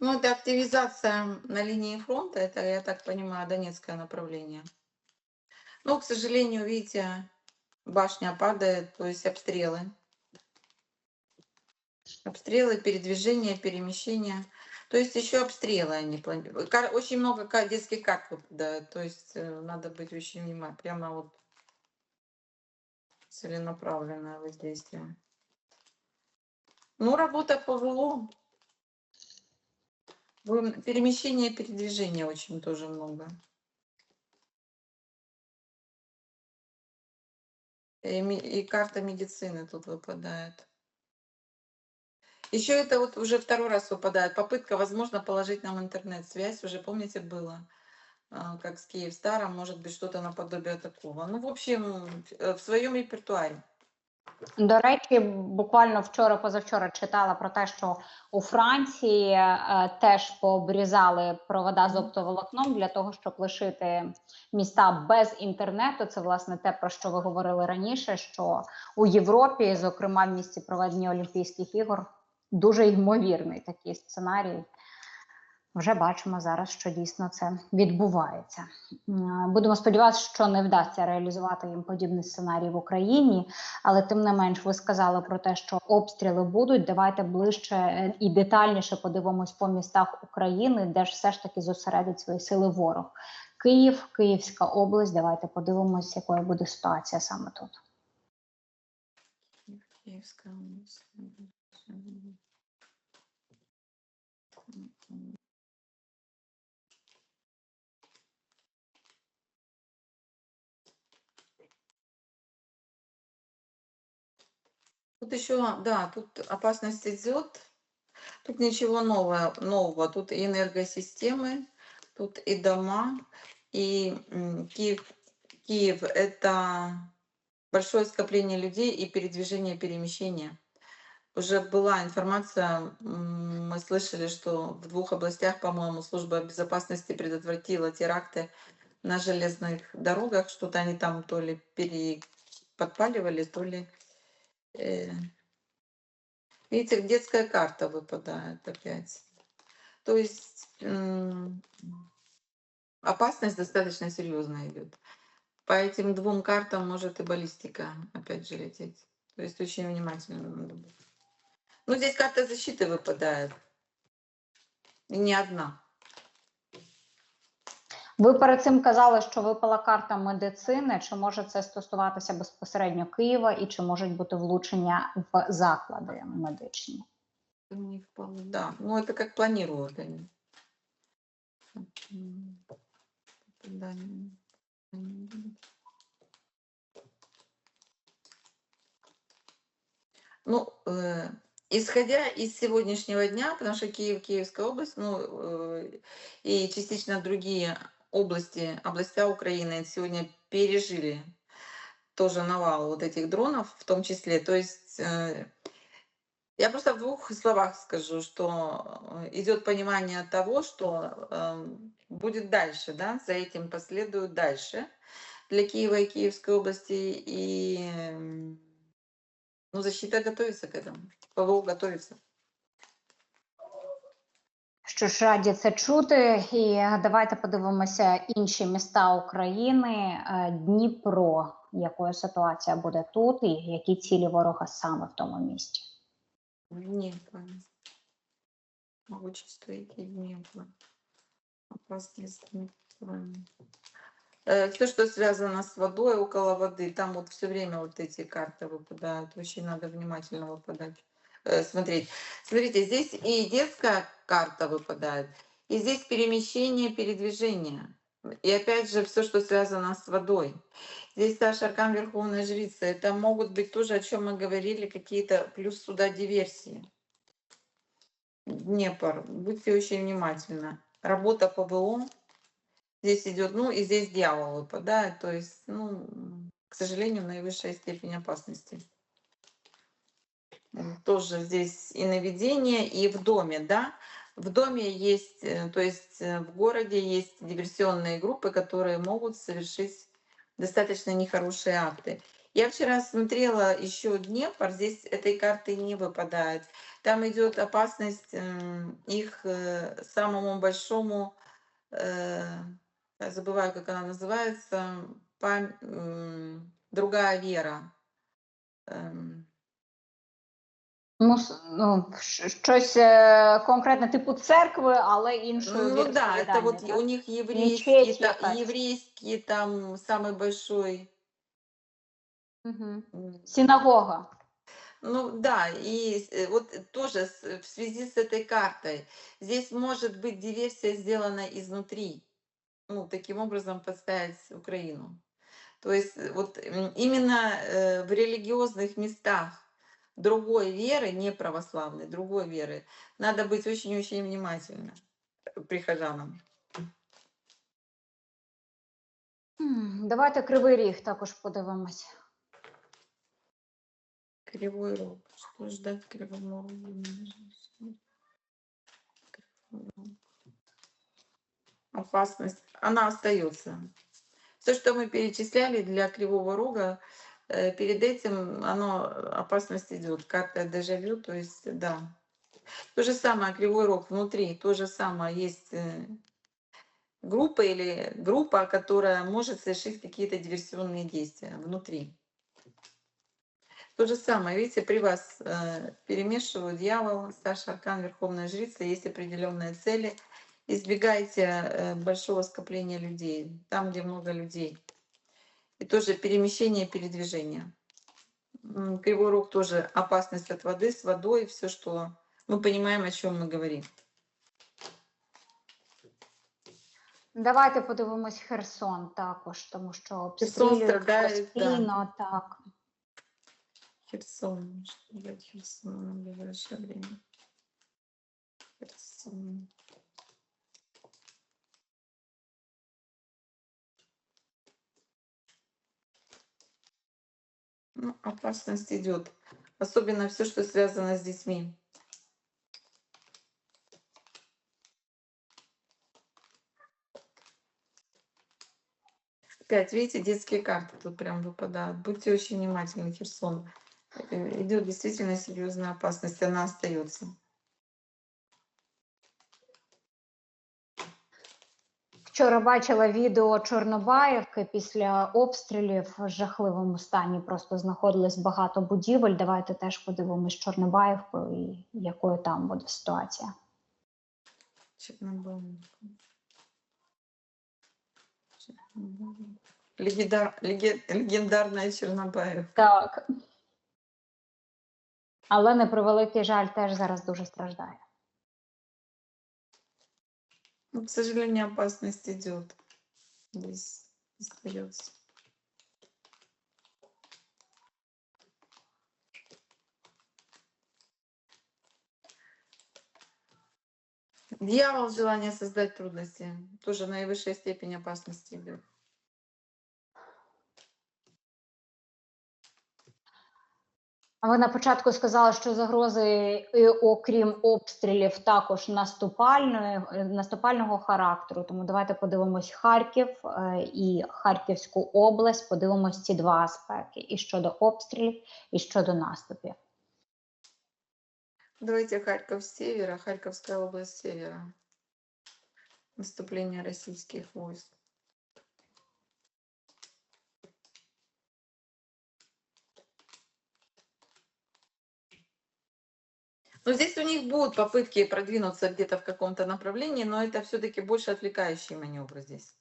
Ну, это активизация на линии фронта, это, я так понимаю, Донецкое направление. Но, к сожалению, видите, башня падает, то есть обстрелы. Обстрелы, передвижения, перемещения. То есть еще обстрелы они планируют. Очень много детских карт выпадает, то есть э, надо быть очень внимательным. Прямо вот целенаправленное воздействие. Ну, работа по Перемещение, передвижение очень тоже много. И, ми- и карта медицины тут выпадает. Еще это вот уже второй раз выпадает. Попытка, возможно, положить нам интернет-связь. Уже, помните, было, а, как с Киевстаром, может быть, что-то наподобие такого. Ну, в общем, э, в своем репертуаре. До речі, буквально вчора, позавчора читала про те, що у Франції е, теж пообрізали провода з оптоволокном для того, щоб лишити міста без інтернету. Це власне те, про що ви говорили раніше. Що у Європі, зокрема в місті проведення Олімпійських ігор, дуже ймовірний такий сценарій. Вже бачимо зараз, що дійсно це відбувається. Будемо сподіватися, що не вдасться реалізувати їм подібний сценарій в Україні, але тим не менш, ви сказали про те, що обстріли будуть. Давайте ближче е, і детальніше подивимось по містах України, де ж все ж таки зосередить свої сили ворог. Київ, Київська область. Давайте подивимось, якою буде ситуація саме тут. Киевская область. Тут еще, да, тут опасность идет. Тут ничего нового, нового. Тут и энергосистемы, тут и дома, и Киев, Киев это большое скопление людей и передвижение, перемещение. Уже была информация, мы слышали, что в двух областях, по-моему, служба безопасности предотвратила теракты на железных дорогах, что-то они там то ли переподпаливали, то ли... э, Видите, детская карта выпадает опять. То есть опасность достаточно серьезная идет. По этим двум картам может и баллистика опять же лететь. То есть очень внимательно надо быть. Ну, здесь карта защиты выпадает. И не одна. Ви перед цим казали, що випала карта медицини. Чи може це стосуватися безпосередньо Києва, і чи можуть бути влучення в заклади медичні? Не вполне, да. Ну, это как планируют они. М, попадание. М. Ну, э, исходя из сегодняшнего дня, потому что Киев, Киевская область, ну, э, и частично другие области, областя Украины сегодня пережили тоже навал вот этих дронов в том числе. То есть э, я просто в двух словах скажу, что э, идет понимание того, что э, будет дальше, да, за этим последует дальше для Киева и Киевской области. И ну, защита готовится к этому. ПВО готовится. Що ж раді це чути, і давайте подивимося інші міста України. Е, Дніпро, якою ситуація буде тут, і які цілі ворога саме в тому місті. Днепр. Могущество и Днепр. Опасность Днепра. Все, что связано с водой, около воды, там вот все время вот эти карты выпадают. Очень надо внимательно выпадать, э, смотреть. Смотрите, здесь и детская карта выпадает, и здесь перемещение, передвижение. И опять же, все, что связано с водой. Здесь Саша Аркан Верховная Жрица. Это могут быть тоже, о чем мы говорили, какие-то плюс сюда диверсии. Днепр. Будьте очень внимательны. Работа ПВО. Здесь идет, ну и здесь дьявол выпадает. То есть, ну, к сожалению, наивысшая степень опасности. Тоже здесь и наведение, и в доме, да. В доме есть, э, то есть э, в городе есть диверсионные группы, которые могут совершить достаточно нехорошие акты. Я вчера смотрела еще Днепр, здесь этой карты не выпадает. Там идет опасность м, их э, самому большому, забываю, как она называется, другая вера. Эм, Мус, ну, щ- щось е, конкретне, типу церкви, але іншою Ну да, это вот віросповідання, у так? них еврейский, Мечеть та- якась. еврейский там самый большой. Мгм. м, Синагога. Ну да, и с- э, вот тоже с- в связи с этой картой, здесь может быть диверсия сделана изнутри, ну, таким образом подставить Украину. То есть э, вот м, именно э, в религиозных местах другой веры, не православной, другой веры, надо быть очень-очень внимательным э, прихожанам. Давайте кривий ріг також подивимось. Кривой рог. Что ждать кривому рогу? Опасность. Она остается. Все, что мы перечисляли для кривого рога, перед этим оно э, опасность идет. Карта дежавю, то есть да. То же самое кривой рог внутри, то же самое есть э, группа или группа, которая может совершить какие-то диверсионные действия внутри. То же самое, видите, при вас э, перемешивают дьявол, старший аркан, верховная жрица, есть определенные цели. Избегайте э, большого скопления людей, там, где много людей. И тоже перемещение, передвижение. М, Кривой рог тоже опасность от воды, с водой, все, что мы понимаем, о чем мы говорим. Давайте подивимось Херсон також, тому що Херсон обстрілюють страдає, да. постійно, так. Херсон, что ждать Херсона в ближайшее время? Херсон. Ну, опасность идет. Особенно все, что связано с детьми. Опять, видите, детские карты тут прям выпадают. Будьте очень внимательны, Херсон. Э, Идет действительно серьезная опасность, она остается. Вчора бачила відео Чорнобаївки після обстрілів в жахливому стані. Просто знаходилось багато будівель. Давайте теж подивимось Чорнобаївку і якою там буде ситуація. Чернобаевка. Легендар, леге- легендарная Так. Але на превеликий жаль теж зараз дуже страждає. Ну, к сожалению, опасность идет. Здесь остается. Дьявол желание создать трудности. Тоже наивысшая степень опасности идет. Ви на початку сказали, що загрози, окрім обстрілів, також наступальної, наступального характеру. Тому давайте подивимось Харків е, і Харківську область. Подивимось ці два аспекти: і щодо обстрілів, і щодо наступів. Давайте Харьков с севера, Харьковская область с севера. Наступление российских войск. Но здесь у них будут попытки продвинуться где-то в каком-то направлении, но это все-таки больше отвлекающие маневры здесь.